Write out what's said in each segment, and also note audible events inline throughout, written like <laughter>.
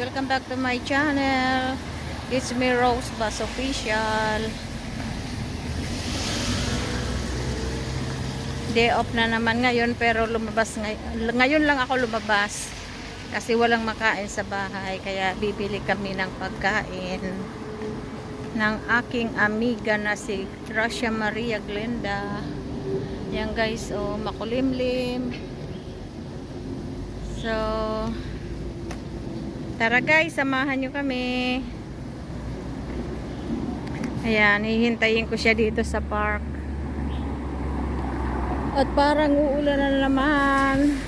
Welcome back to my channel. It's me Rose Bus Official. Day off na naman ngayon pero lumabas ngay- ngayon lang ako lumabas kasi walang makain sa bahay kaya bibili kami ng pagkain ng aking amiga na si Gracia Maria Glenda. Yan guys, oh, makulimlim. So, tara guys, samahan nyo kami. Ayan, hihintayin ko siya dito sa park. At parang uulan na naman.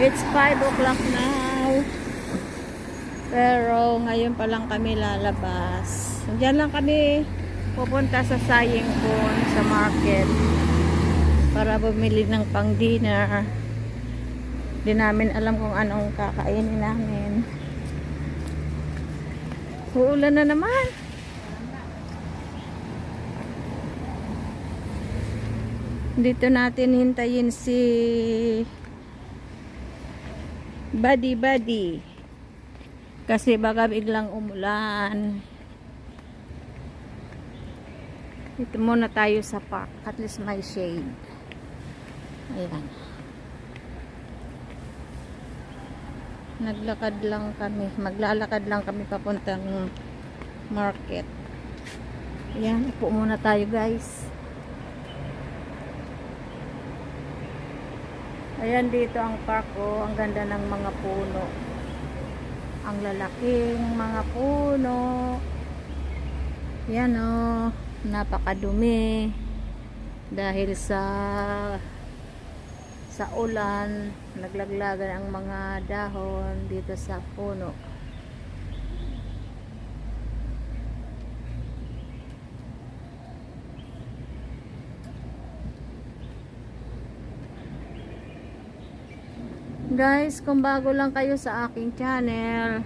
It's 5 o'clock now. Pero ngayon pa lang kami lalabas. Diyan lang kami pupunta sa Saying Pond sa market para bumili ng pang dinner. Di namin alam kung anong kakainin namin. Uulan na naman. Dito natin hintayin si Buddy Buddy. Kasi baka biglang umulan. Dito muna tayo sa park. At least may shade. Ayan. Naglakad lang kami. Maglalakad lang kami papuntang market. Ayan. Upo muna tayo guys. Ayan dito ang park oh. Ang ganda ng mga puno. Ang lalaking mga puno. Yan oh. Napakadumi. Dahil sa sa ulan, naglaglagan ang mga dahon dito sa puno. Guys, kung bago lang kayo sa aking channel,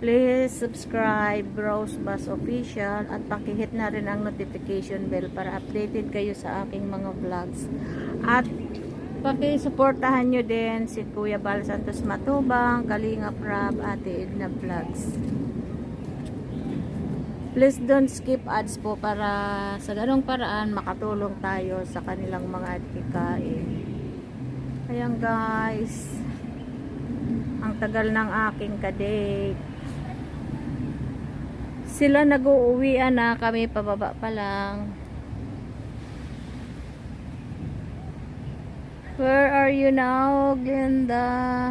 please subscribe Rose Bus Official at pakihit na rin ang notification bell para updated kayo sa aking mga vlogs. At pakisuportahan nyo din si Kuya Bal Santos Matubang, Kalinga Prab, Ate Edna Vlogs. Please don't skip ads po para sa ganong paraan makatulong tayo sa kanilang mga adhikain. Ayan guys. Ang tagal ng aking kadate. Sila nag-uuwian na kami pababa pa lang. Where are you now, Glenda?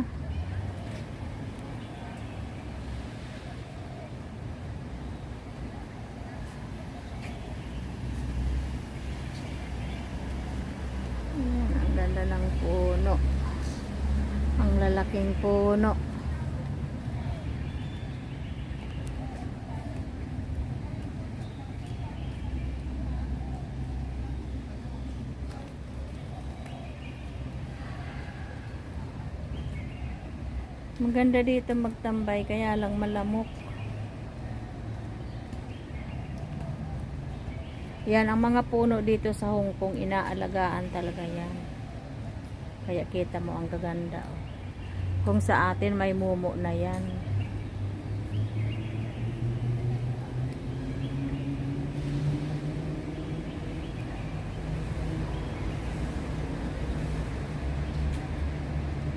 Ayan, ang ganda ng puno. Ang lalaking puno. Maganda dito magtambay kaya lang malamok. Yan ang mga puno dito sa Hong Kong inaalagaan talaga yan. Kaya kita mo ang gaganda. Oh. Kung sa atin may mumo na yan.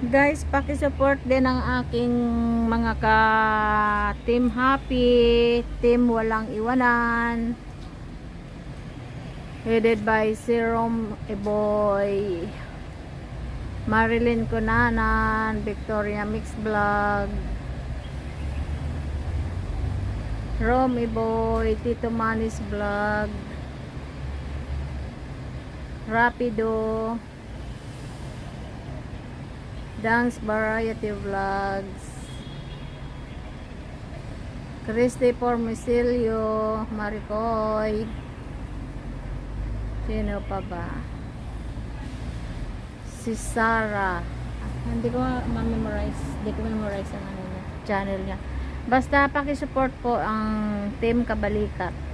Guys, paki-support din ang aking mga ka Team Happy, Team Walang Iwanan. Headed by Serum Eboy. Marilyn Cunanan, Victoria Mix Vlog, Rom Eboy, Tito Manis Vlog, Rapido, Dance Variety Vlogs, Christy Pormisilio, Maricoy, sino pa ba? Si Sarah. Ah, Hindi ko ma-memorize. Hindi ko memorize ang ano niya, channel niya. Basta paki-support po ang Team Kabalikat.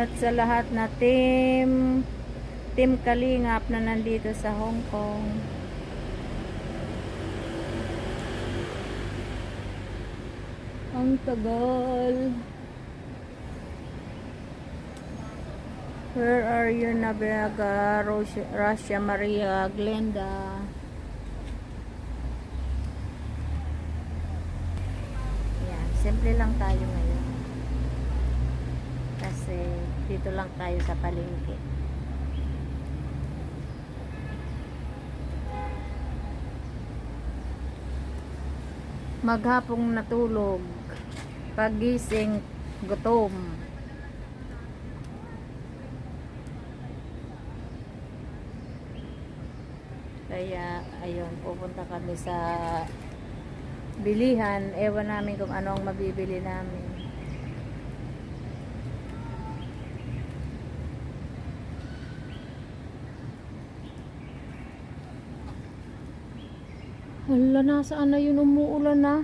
At sa lahat na team Team Kalingap na nandito sa Hong Kong. Ang tagal. Where are you, Nabega, Russia, Russia Maria, Glenda? Simple lang tayo ngayon. Kasi dito lang tayo sa palengke. Maghapong natulog. Pagising, gutom. Kaya, ayun, pupunta kami sa bilihan. Ewan namin kung ano ang mabibili namin. Hala, nasaan na yun umuulan na?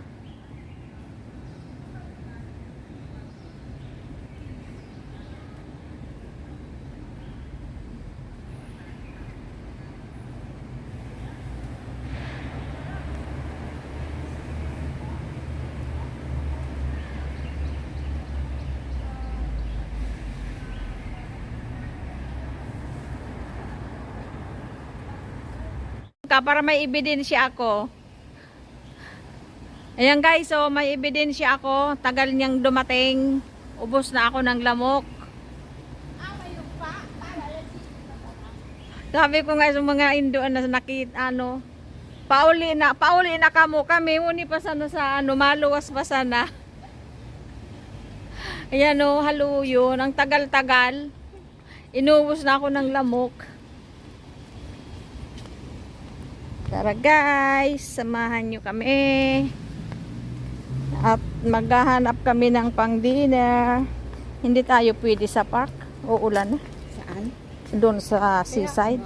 ka para may ebidensya ako. Ayan guys, so may ebidensya ako. Tagal niyang dumating. Ubos na ako ng lamok. Sabi ko nga mga Indoan na nakita ano, pauli na, pauli na kamo kami, uni pa sana sa ano, maluwas pa sana. Ayan o, halo yun, ang tagal-tagal. Inubos na ako ng lamok. Tara guys, samahan nyo kami. At maghahanap kami ng pang dinner. Hindi tayo pwede sa park. Uulan na. Saan? Doon sa seaside.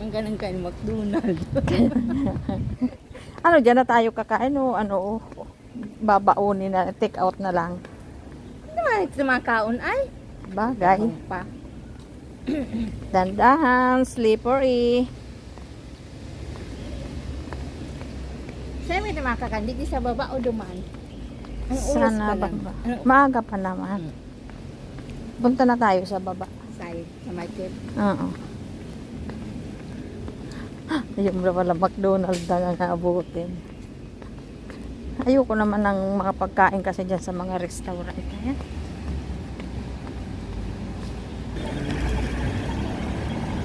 Ang ganang kain McDonald's. <laughs> Ano, dyan na tayo kakain o ano, babaunin na, take out na lang. Naman ito mga kaon ay. Bagay. Pa. <clears throat> Dandahan, slippery. Saan may makakandi di sa baba o duman? Oras Sana pa ba? lang. Ang Maaga pa naman. Punta na tayo sa baba. side sa market. Oo. Yung na pala McDonald's na nga abutin. Ayoko naman ng makapagkain kasi dyan sa mga restaurant. Ayan.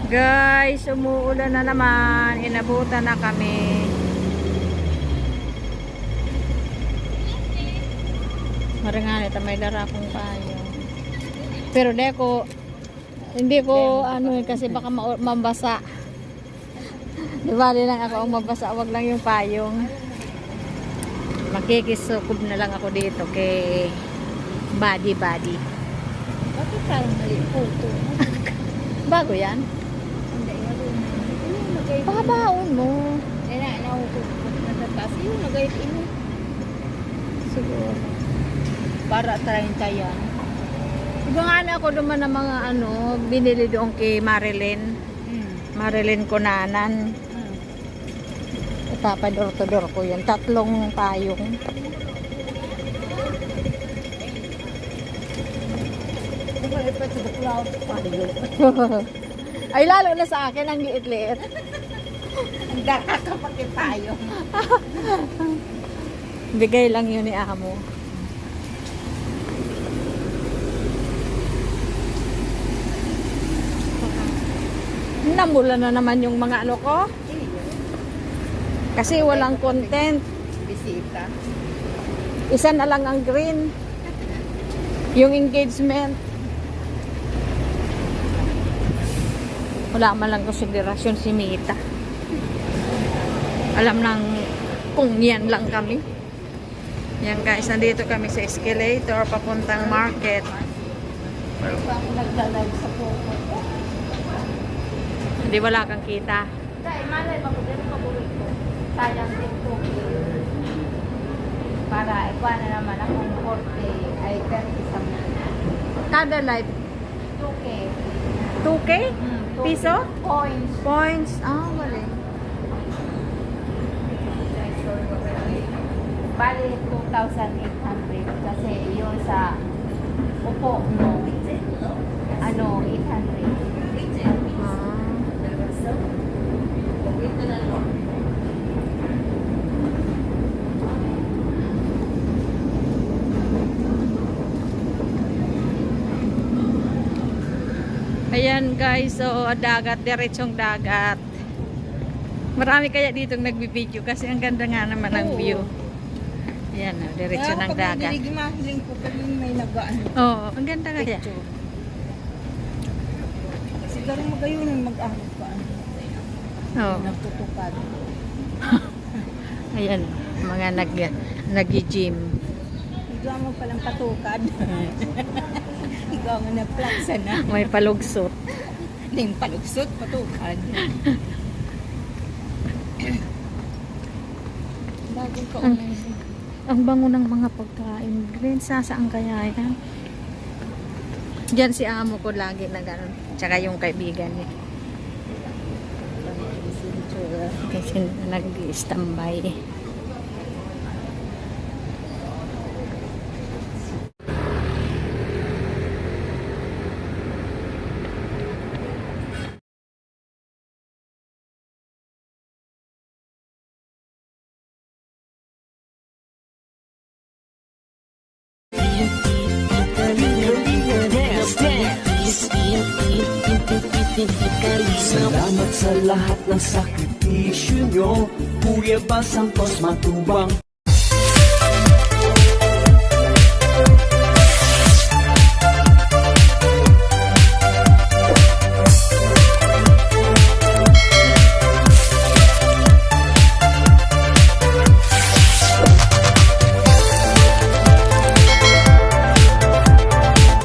Guys, umuulan na naman. Inabutan na kami. Maringanit, may dara akong payo. Pero di ko, hindi ko ano eh, kasi baka ma- mabasa. <laughs> Di bali lang ako ang mabasa, wag lang yung payong. Makikisukob na lang ako dito kay body body. Bakit parang mali photo? <laughs> Bago yan? Na. Pabaon mo. Eh na, naupo. Natatas. Yung nagay ino. Siguro. Para 30 yan. Iba nga na ako naman ng mga ano, binili doon kay Marilyn. Hmm. Marilyn Kunanan. Hmm. Ipapador-todor ko yun. Tatlong payong. <laughs> Ay, lalo na sa akin, ang liit-liit. <laughs> Ang daka kapag tayo. <laughs> Bigay lang yun ni Amo. Namula na naman yung mga ano ko. Kasi walang content. Bisita. Isa na lang ang green. Yung engagement. Wala man lang konsiderasyon si Mita. Alam lang kung yan lang kami. Yan guys, nandito kami sa escalator papuntang market. Pero pa ako naglalag sa photo. Hindi wala kang kita. Dahil malay mabuti paborito ko. Sayang din to. Para ikuha na naman akong korte ay 30 sa mga. Kada live, 2K. 2K? Hmm, Piso? Points. Points. Ah, wala. Bali, 2,800 kasi yun sa upo mo, ano, 800. Ah. Ayan guys, so dagat, diretsong dagat. Marami kaya ditong nagbibideo kasi ang ganda nga naman ang view. Ayan, oh, diretso ng dagat. Kaya mahiling ko kami may nag-ano. Oo, ang ganda kaya. Picture. Siguro magayunan mag-ano ka. Oo. Nagtutupad. <laughs> Ayan, mga nag nag-gym. Ikaw mo palang patukad. <laughs> Ikaw nga na-plaksa na. May palugsot. Yung palugsot, patukad. <coughs> Bagong kaunan. Ang bango ng mga pagkain. Green sa saan kaya yan? Diyan si amo ko lagi na gano'n. Tsaka yung kaibigan niya. Kasi nag-standby. Salamat sa lahat ng sakripisyo nyo. Kuya Bal Santos Matubang